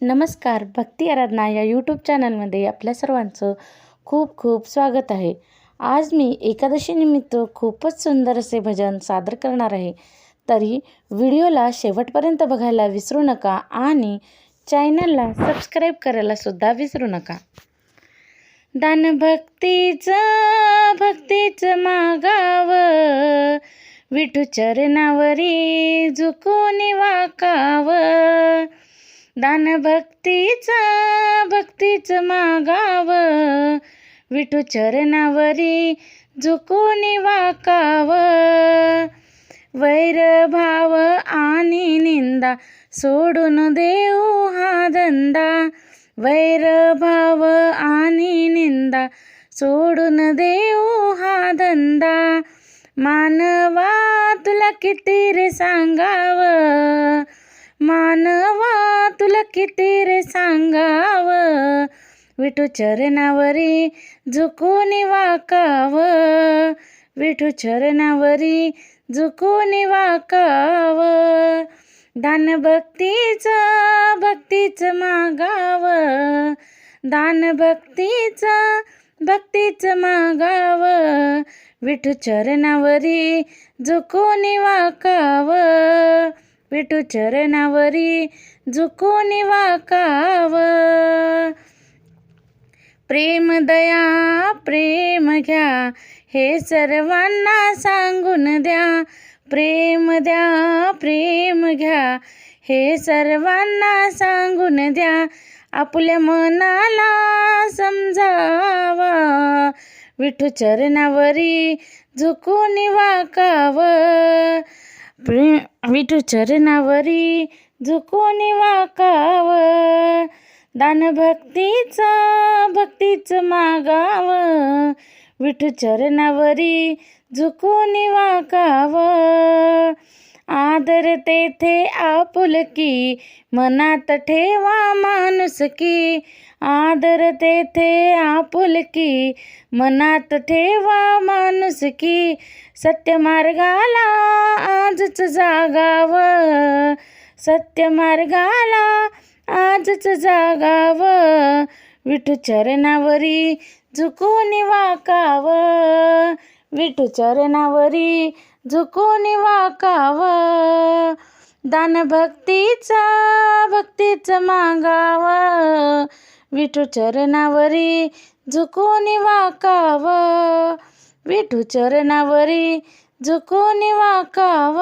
नमस्कार भक्ती आराधना या यूट्यूब चॅनलमध्ये आपल्या सर्वांचं खूप खूप स्वागत आहे. आज मी एकादशीनिमित्त खूपच सुंदर असे भजन सादर करणार आहे. तरी व्हिडिओला शेवटपर्यंत बघायला विसरू नका आणि चॅनलला सबस्क्राईब करायला सुद्धा विसरू नका. दान भक्तीचं भक्तीचं मागाव. विठू चरणावरी झुकून वाका. दान भक्तीचं मागावं. मागाव विठू चरणावरी झुकून वाकाव. वैरभाव आणि निंदा सोडून देऊ हा धंदा. वैरभाव आणि निंदा सोडून देऊ हा धंदा. मानवा तुला किती रे सांगाव. मानवा तुला किती रे सांगाव? विठू चरणावरी झुकून वाकाव. विठू चरणावरी झुकून वाकाव. दान भक्तीचं भक्तीचं मागाव. दान भक्तीचं भक्तीचं मागाव. विठू चरणावरी झुकून वाकाव. विठू चरणावरी झुकून वाकाव. प्रेम दया प्रेम घ्या हे सर्वांना सांगून द्या. प्रेम द्या प्रेम घ्या हे सर्वांना सांगून द्या. आपल्या मनाला समजावा. विठू चरणावरी झुकून वाकाव. प्रे विठू चरणावरी झुकून वाकाव. दान भक्तीचं भक्तीच मागाव. विठू चरणावरी झुकून वाकाव. आदर तेथे आपुलकी मनात ठेवा माणुसकी आदर तेथे आपुलकी मनात ठेवा माणुसकी सत्य मार्गाला आजच जागाव. सत्यमार्गाला आजच जागाव. विठू चरणावरी झुकून वाकाव. विठू चरणावरी झुकून वाकाव. दान भक्तीचा भक्तीचं मागाव. विठू चरणावरी झुकून वाकाव. विठू चरणावरी झुकून वाकाव.